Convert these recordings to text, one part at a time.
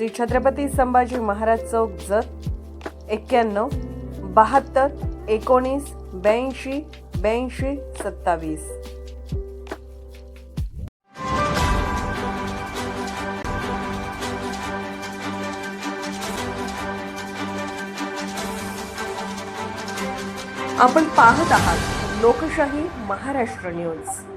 श्री छत्रपती संभाजी महाराज चौक जत एक्क्याण्णव बहात्तर एकोणीस ब्याऐंशी ब्याऐंशी सत्तावीस. आपण पाहत आहात लोकशाही महाराष्ट्र न्यूज.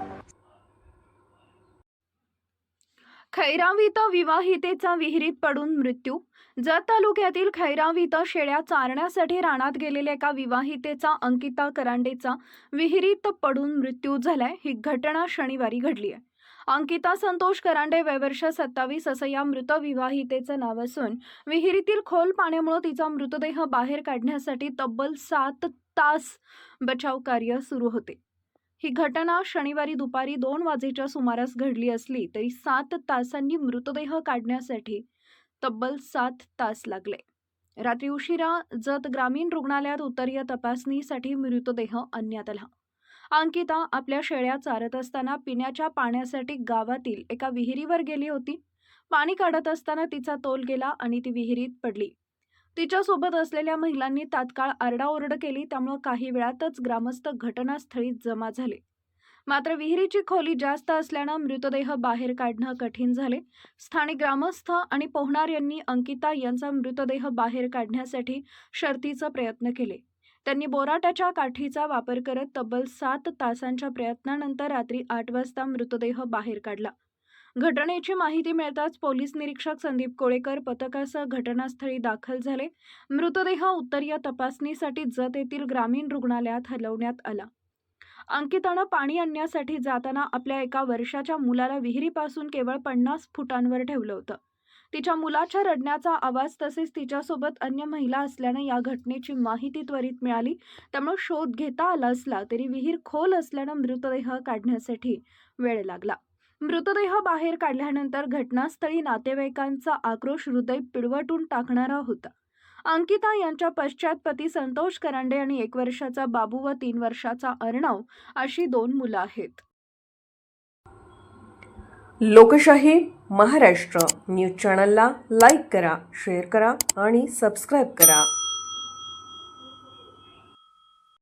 खैराव इथं विवाहितेचा विहिरीत पडून मृत्यू? जत तालुक्यातील खैराव इथं शेळ्या चारण्यासाठी रानात गेलेल्या एका विवाहितेचा अंकिता करांडेचा विहिरीत पडून मृत्यू झालाय. ही घटना शनिवारी घडली आहे. अंकिता संतोष करांडे वयवर्ष सत्तावीस असं या मृत विवाहितेचं नाव असून विहिरीतील खोल पाण्यामुळे तिचा मृतदेह बाहेर काढण्यासाठी तब्बल सात तास बचाव कार्य सुरू होते. ही घटना शनिवारी दुपारी दोन वाजेच्या सुमारास घडली असली तरी सात तासांनी मृतदेह काढण्यासाठी तब्बल सात तास लागले. रात्री उशिरा जत ग्रामीण रुग्णालयात उत्तरीय तपासणीसाठी मृतदेह आणण्यात आला. अंकिता आपल्या शेळ्या चारत असताना पिण्याच्या पाण्यासाठी गावातील एका विहिरीवर गेली होती. पाणी काढत असताना तिचा तोल गेला आणि ती विहिरीत पडली. तिच्यासोबत असलेल्या महिलांनी तात्काळ आरडाओरड केली त्यामुळे काही वेळातच ग्रामस्थ घटनास्थळी जमा झाले. मात्र विहिरीची खोली जास्त असल्यानं मृतदेह बाहेर काढणं कठीण झाले. स्थानिक ग्रामस्थ आणि पोहणार यांनी अंकिता यांचा मृतदेह बाहेर काढण्यासाठी शर्तीचा प्रयत्न केले. त्यांनी बोराटाच्या काठीचा वापर करत तब्बल सात तासांच्या प्रयत्नानंतर रात्री आठ वाजता मृतदेह बाहेर काढला. घटनेची माहिती मिळताच पोलीस निरीक्षक संदीप कोळेकर पथकासह घटनास्थळी दाखल झाले. मृतदेह उत्तरीय तपासणीसाठी जत येथील ग्रामीण रुग्णालयात हलवण्यात आला. अंकितानं पाणी आणण्यासाठी जाताना आपल्या एका वर्षाच्या मुलाला विहिरीपासून केवळ पन्नास फुटांवर ठेवलं होतं. तिच्या मुलाच्या रडण्याचा आवाज तसेच तिच्यासोबत अन्य महिला असल्यानं या घटनेची माहिती त्वरित मिळाली. त्यामुळे शोध घेता आला असला तरी विहीर खोल असल्यानं मृतदेह काढण्यासाठी वेळ लागला. मृतदेह बाहेर काढल्यानंतर घटनास्थळी नातेवाईकांचा आक्रोश हृदय पिळवटून टाकणारा होता. अंकिता यांच्या पश्चात पती संतोष करांडे आणि एक वर्षाचा बाबू व तीन वर्षाचा अर्णव अशी दोन मुलं आहेत. लोकशाही महाराष्ट्र न्यूज चॅनलला लाईक करा शेअर करा आणि सबस्क्राईब करा.